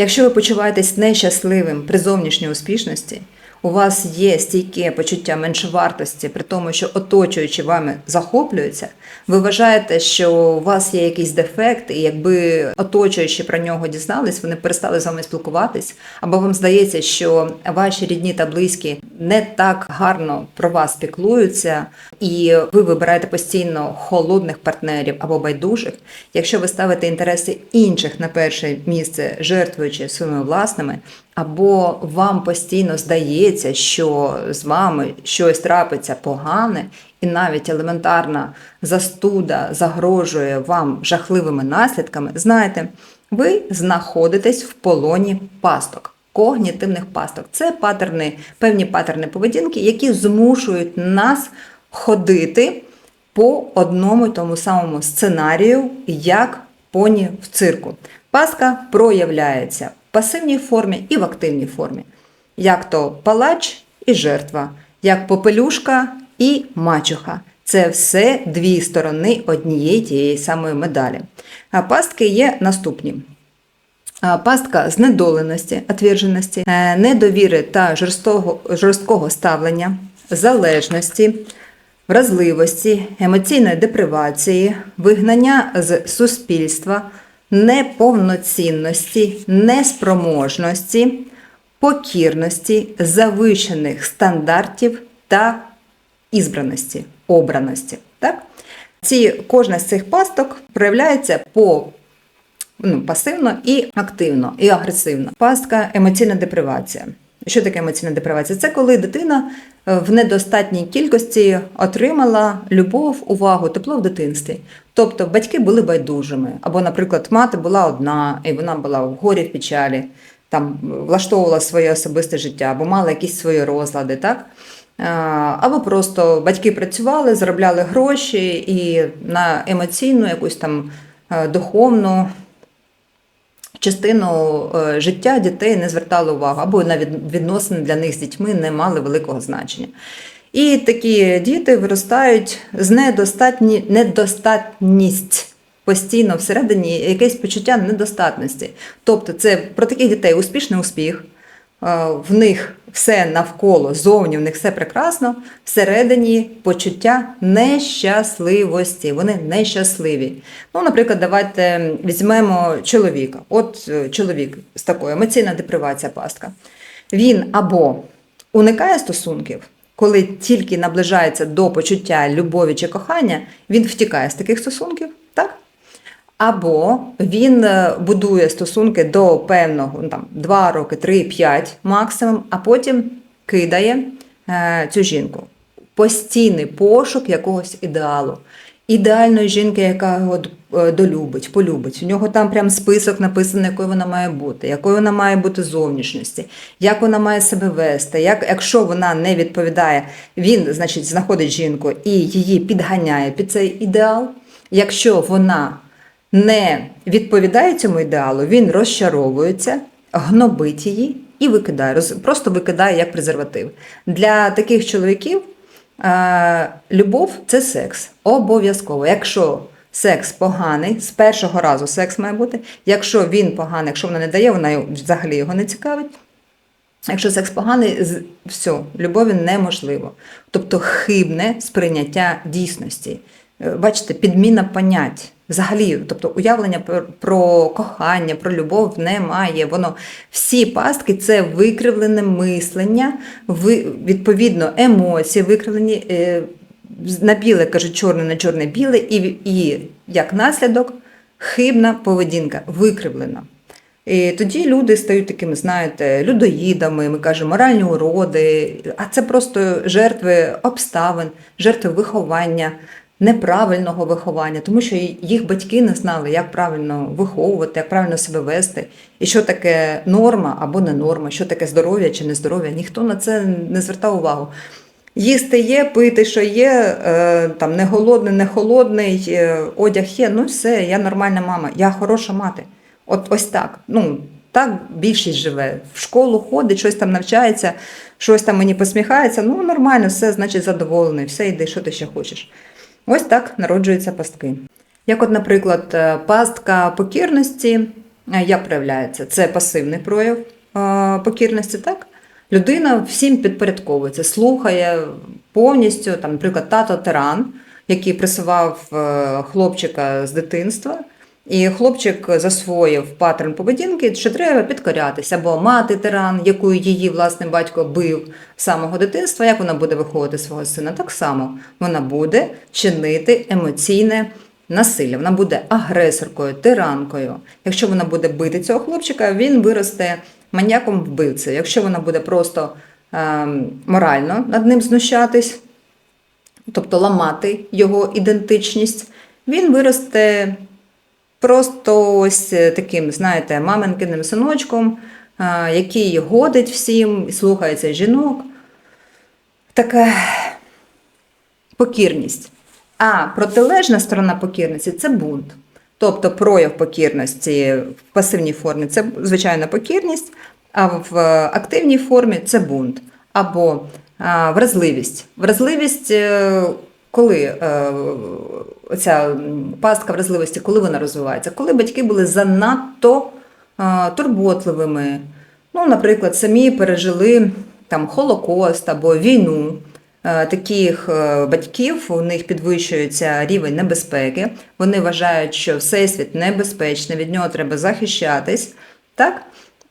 Якщо ви почуваєтесь нещасливим при зовнішній успішності, у вас є стійке почуття меншовартості, при тому, що оточуючи вами захоплюються, ви вважаєте, що у вас є якийсь дефект, і якби оточуючи про нього дізнались, вони перестали з вами спілкуватись, або вам здається, що ваші рідні та близькі не так гарно про вас піклуються, і ви вибираєте постійно холодних партнерів або байдужих. Якщо ви ставите інтереси інших на перше місце, жертвуючи своїми власними, або вам постійно здається, що з вами щось трапиться погане, і навіть елементарна застуда загрожує вам жахливими наслідками, знаєте, ви знаходитесь в полоні пасток. Когнітивних пасток це патерни, певні патерни поведінки, які змушують нас ходити по одному й тому самому сценарію, як поні в цирку. Пастка проявляється пасивній формі і в активній формі, як то палач і жертва, як попелюшка і мачуха. Це все дві сторони однієї тієї самої медалі. А пастки є наступні. Пастка знедоленості, отверженості, е, недовіри та жорстокого, жорсткого ставлення, залежності, вразливості, емоційної депривації, вигнання з суспільства, неповноцінності, неспроможності, покірності, завищених стандартів та ізбраності, обраності. Так? Ці, кожна з цих пасток проявляється по ну, пасивно і активно, і агресивно. Пастка емоційна депривація. Що таке емоційна депривація? Це коли дитина е, в недостатній кількості отримала любов, увагу, тепло в дитинстві. Тобто батьки були байдужими, або, наприклад, мати була одна, і вона була в горі в печалі, там влаштовувала своє особисте життя, або мала якісь свої розлади, так? Е, Або просто батьки працювали, заробляли гроші і на емоційну, якусь там е, духовну частину е, життя дітей не звертали увагу, або навіть відносини для них з дітьми не мали великого значення. І такі діти виростають з недостатні, недостатність постійно всередині якесь почуття недостатності. Тобто, це про таких дітей успішний успіх. е, В них все навколо, зовні в них все прекрасно, всередині почуття нещасливості. Вони нещасливі. Ну, наприклад, давайте візьмемо чоловіка. От е, чоловік з такою емоційна депривація пастка. Він або уникає стосунків, коли тільки наближається до почуття любові чи кохання, він втікає з таких стосунків, так? Або він е, будує стосунки до певного ну, там, 2 роки, 3, 5 максимум, а потім кидає е, цю жінку. Постійний пошук якогось ідеалу. Ідеальної жінки, яка його е, долюбить, полюбить. У нього там прям список написаний, якою вона має бути, якою вона має бути зовнішності, як вона має себе вести. Як, якщо вона не відповідає, він, значить, знаходить жінку і її підганяє під цей ідеал. Якщо вона не відповідає цьому ідеалу, він розчаровується, гнобить її і викидає, просто викидає як презерватив. Для таких чоловіків любов це секс. Обов'язково. Якщо секс поганий, з першого разу секс має бути. Якщо він поганий, якщо вона не дає, вона взагалі його не цікавить. Якщо секс поганий, все, любові неможливо. Тобто хибне сприйняття дійсності. Е, Бачите, підміна понять. Взагалі, тобто уявлення про, кохання, про любов немає. Воно всі пастки це викривлене мислення, відповідно, емоції, викривлені е, на біле кажуть чорне на чорне біле, і, і як наслідок хибна поведінка, викривлена. І тоді люди стають такими, знаєте, людоїдами, ми кажемо, моральні уроди, а це просто жертви обставин, жертви виховання, неправильного виховання, тому що їх батьки не знали, як правильно виховувати, як правильно себе вести, і що таке норма або не норма, що таке здоров'я чи нездоров'я. Ніхто на це не звертав увагу. Їсти є, пити, що є, е, там не голодний, не холодний, е, одяг є. Ну все, я нормальна мама, я хороша мати. От ось так. Ну так більшість живе. В школу ходить, щось там навчається, щось там мені посміхається. Ну нормально, все, значить, задоволений, все йди, що ти ще хочеш. Ось так народжуються пастки. Як, от, наприклад, е, пастка покірності Е, Як проявляється? Це пасивний прояв е, покірності, так? Людина всім підпорядковується, слухає повністю, там, наприклад, тато тиран, який присував хлопчика з дитинства, і хлопчик засвоїв паттерн поведінки, що треба підкорятися, або мати тиран, яку її власне батько бив з самого дитинства, як вона буде виховувати свого сина? Так само вона буде чинити емоційне насилля. Вона буде агресоркою, тиранкою. Якщо вона буде бити цього хлопчика, він виросте маньяком вбивцею. Якщо вона буде просто ем, морально над ним знущатись, тобто ламати його ідентичність, він виросте просто ось е, таким, знаєте, маминкиним синочком, е, який годить всім, слухається жінок. Така покірність. А протилежна сторона покірності це бунт. Тобто прояв покірності в пасивній формі це звичайна покірність, а в активній формі це бунт. Або вразливість. Вразливість, е, коли е, ця пастка вразливості, коли вона розвивається? Коли батьки були занадто е, турботливими. Ну, наприклад, самі пережили там Холокост або війну. Е, Таких батьків у них підвищується рівень небезпеки. Вони вважають, що всесвіт небезпечний, від нього треба захищатись. Так?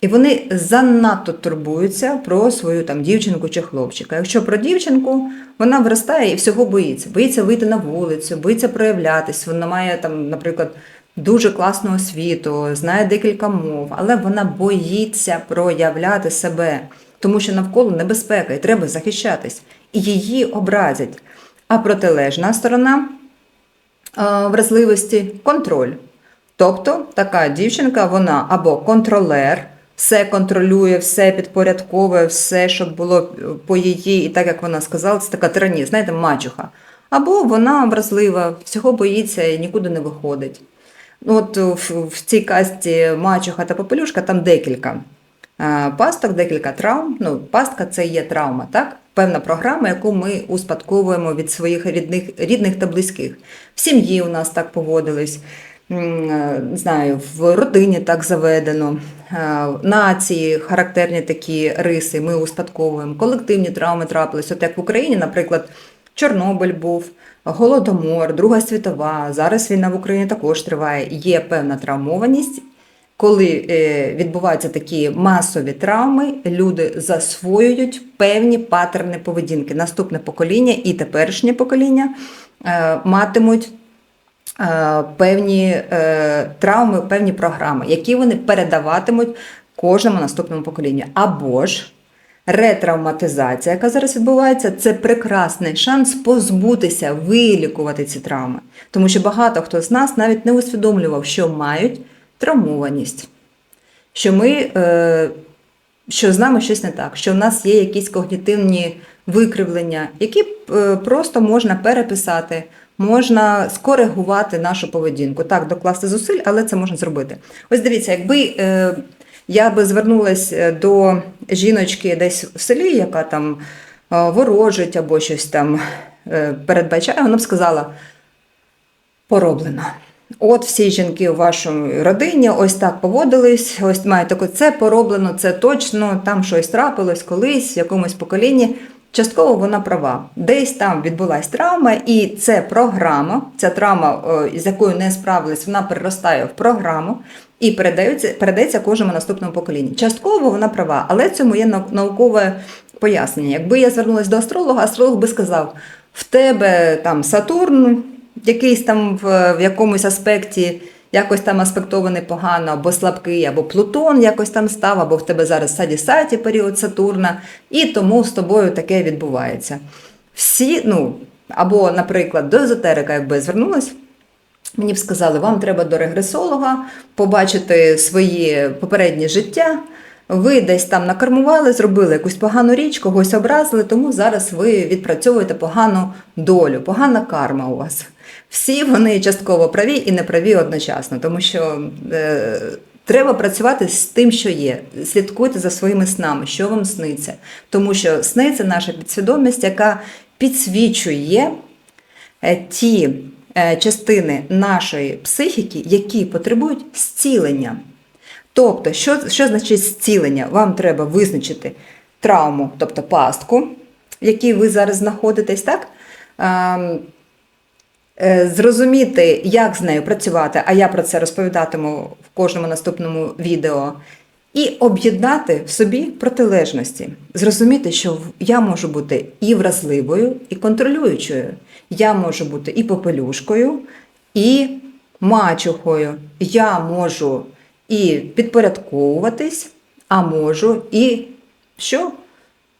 І вони занадто турбуються про свою там дівчинку чи хлопчика. Якщо про дівчинку, вона виростає і всього боїться. Боїться вийти на вулицю, боїться проявлятись. Вона має там, наприклад, дуже класну освіту, знає декілька мов, але вона боїться проявляти себе, тому що навколо небезпека і треба захищатись. І її образять. А протилежна сторона е, вразливості контроль. Тобто така дівчинка, вона або контролер, все контролює, все підпорядковує, все, щоб було по її, і так як вона сказала, це така тиранія, знаєте, мачуха. Або вона вразлива, всього боїться і нікуди не виходить. Ну, от в, в цій касті мачуха та попелюшка там декілька е, пасток, декілька травм. Ну, пастка це є травма, так? Певна програма, яку ми успадковуємо від своїх рідних, рідних та близьких. В сім'ї у нас так поводились. е, знаю, в родині так заведено, е, нації характерні такі риси, ми успадковуємо, колективні травми трапились. От як в Україні, наприклад, Чорнобиль був, Голодомор, Друга світова, зараз війна в Україні також триває. Є певна травмованість. Коли е, відбуваються такі масові травми, люди засвоюють певні паттерни поведінки. Наступне покоління і теперішнє покоління е, матимуть е, певні е, травми, певні програми, які вони передаватимуть кожному наступному поколінню. Або ж ретравматизація, яка зараз відбувається, це прекрасний шанс позбутися, вилікувати ці травми. Тому що багато хто з нас навіть не усвідомлював, що мають травмованість, що ми. Е, що з нами щось не так, що в нас є якісь когнітивні викривлення, які е, просто можна переписати, можна скоригувати нашу поведінку. Так, докласти зусиль, але це можна зробити. Ось дивіться, якби е, я би звернулася до жіночки десь в селі, яка там е, ворожить або щось там е, передбачає, вона б сказала: пороблено. От всі жінки у вашій родині ось так поводились, ось мають таке, це пороблено, це точно, там щось трапилось колись, в якомусь поколінні. Частково вона права. Десь там відбулась травма, і це програма, ця травма, о, з якою не справились, вона переростає в програму і передається, кожному наступному поколінню. Частково вона права, але цьому є наукове пояснення. Якби я звернулася до астролога, астролог би сказав: в тебе там Сатурн, якийсь там в якомусь аспекті якось там аспектований погано, або слабкий, або Плутон якось там став, або в тебе зараз саді саді період Сатурна, і тому з тобою таке відбувається. Всі, ну, або, наприклад, до езотерика, якби я звернулась. Мені б сказали, вам треба до регресолога побачити своє попереднє життя. Ви десь там накармували, зробили якусь погану річ, когось образили, тому зараз ви відпрацьовуєте погану долю, погана карма у вас. Всі вони частково праві і неправі одночасно, тому що е, треба працювати з тим, що є. Слідкуйте за своїми снами, що вам сниться. Тому що сни це наша підсвідомість, яка підсвічує е, ті е, частини нашої психіки, які потребують зцілення. Тобто, що, що значить зцілення? Вам треба визначити травму, тобто пастку, в якій ви зараз знаходитесь, так? Ем, е, Зрозуміти, як з нею працювати, а я про це розповідатиму в кожному наступному відео, і об'єднати в собі протилежності. Зрозуміти, що я можу бути і вразливою, і контролюючою. Я можу бути і попелюшкою, і мачухою. Я можу і підпорядковуватись, а можу і що?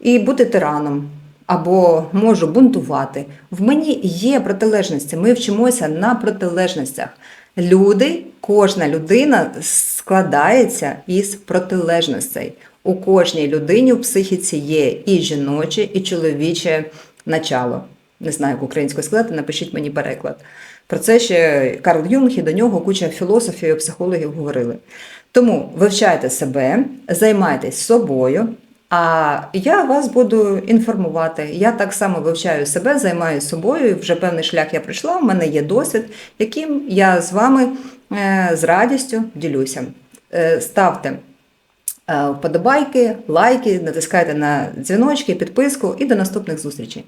І бути тираном. Або можу бунтувати. В мені є протилежності. Ми вчимося на протилежностях. Люди, кожна людина складається із протилежностей. У кожній людині в психіці є і жіноче, і чоловіче начало. Не знаю, як українською сказати, напишіть мені переклад. Про це ще Карл Юнг і до нього куча філософів і психологів говорили. Тому вивчайте себе, займайтесь собою, а я вас буду інформувати. Я так само вивчаю себе, займаюся собою. Вже певний шлях я пройшла. У мене є досвід, яким я з вами е, з радістю ділюся. Е, Ставте е, вподобайки, лайки, натискайте на дзвіночки, підписку і до наступних зустрічей.